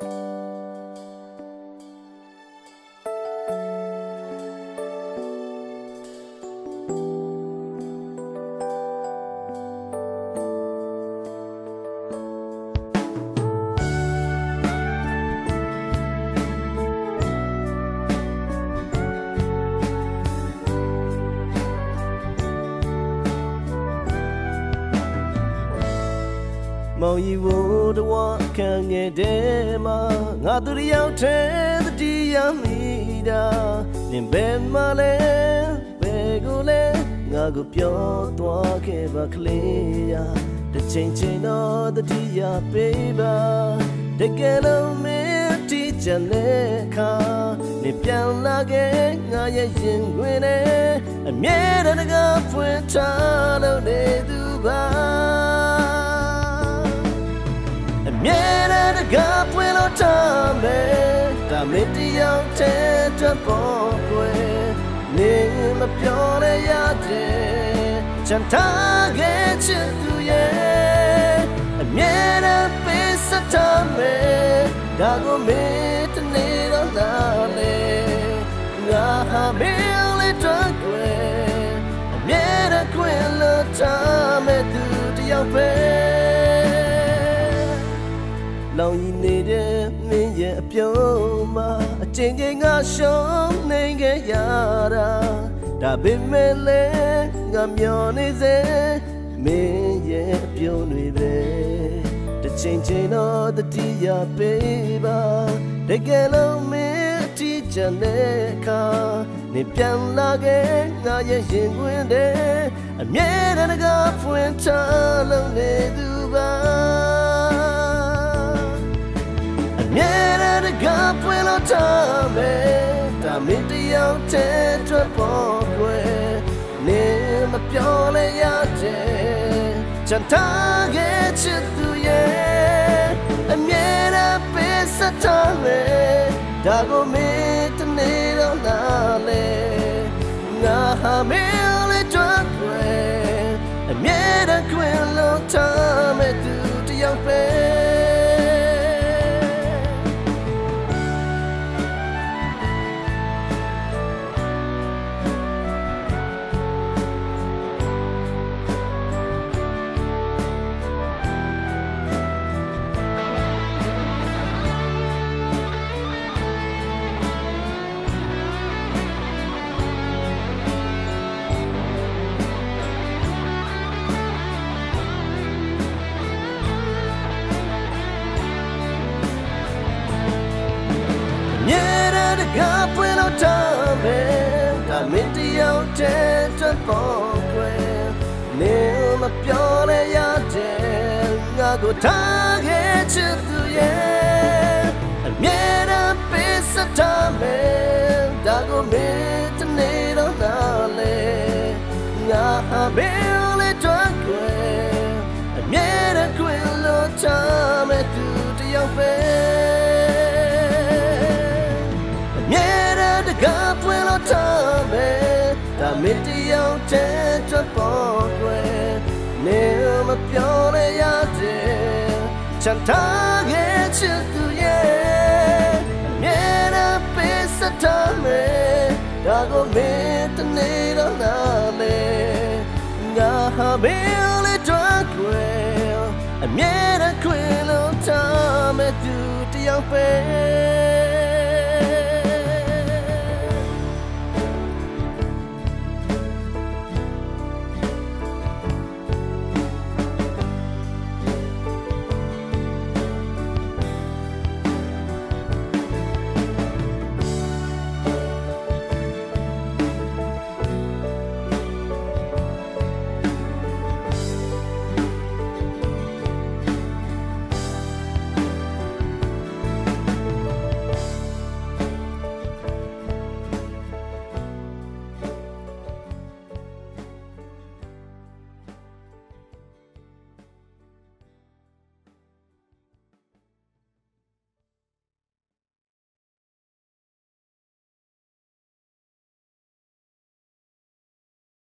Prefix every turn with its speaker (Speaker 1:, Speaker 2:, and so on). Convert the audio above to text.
Speaker 1: Música မောင်ကြီးဝတဝခံငယ်တဲ့မှာငါသူတယောက်တည်းတတိယမိတာနင်ဘယ်မှာလဲဘယ်ကိုလဲငါကိုပြောသွားခဲ့ပါကလေးရာတစ်ချိန်ချိန်တော့တတိယပေးပါတကယ်လို့မင်းတီးချင်တဲ့ခါနေပြန်လာခဲ့ငါရဲ့ရင်ခွင်နဲ့အမြဲတမ်းကဖွင့်ထားလို့နေသူပါ မြဲတဲ့တကားပွင့်လို့ထားမယ်ဒါမင်းတယောက်တည်းတပေါ်ကွယ်နေမပြောလဲရတယ်ချန်ထားခဲ့ချစ်သူရဲ့အမြဲတမ်းပေးစထားမယ်ဒါကိုမင်းတနေ့တော့လာလေငါဟာမင်းလေးတော့ကွယ်အမြဲတမ်းခွင့်လို့ထားမယ်သူတယောက်ပဲ လောင်ရည်နေတဲ့မင်းရဲ့အပြုံးမှာအချိန်ချင်းငါရှုံးနေခဲ့ရတာဒါပေမဲ့လည်းငါမျောနေစေမင်းရဲ့အပြုံးတွေပဲတစ်ချိန်ချိန်တော့တတိယပေးပါတကယ်လို့မင်းအတီးချင်တဲ့အခါနေပြန်လာခဲ့ငါရဲ့ရင်ခွင်တဲ့အမြဲတမ်းကဖွင့်ချလုံးနေသူပါ ထားမယ်ဒါမင်းတယောက်တည်းထွက်ပေါ်ွယ်နေမပြောလဲရတဲ့ချန်ထားခဲ့ချစ်သူရဲ့အမြဲတမ်းပေးစထားမယ်ဒါကိုမင်းတနေ့တော့နားလေငါဟာမင်းလေးထွက်ွယ်အမြဲတမ်းခွင့်လို့ထားမယ်သူတယောက်ပဲ တဲ့တကားပွင့်လို့ထားမယ်ဒါမင်းတယောက်တည်းတပေါ်ကွယ်နေမပြောလဲရတဲ့ငါကိုထားခဲ့ချစ်သူရဲ့အမြဲ င်းတယောက်တည်းတပေါ်ွယ်နေမပြောလဲရတဲ့ချန်ထားခဲ့ချစ်သူရဲ့အမြဲတမ်းပေးစထားမယ်ဒါကိုမင်းတနေ့တော့နားလေငါဟာမင်းလေးတော့ွယ်အမြဲတမ်းခွင့်လို့ထားမယ်သူတယောက်ပဲ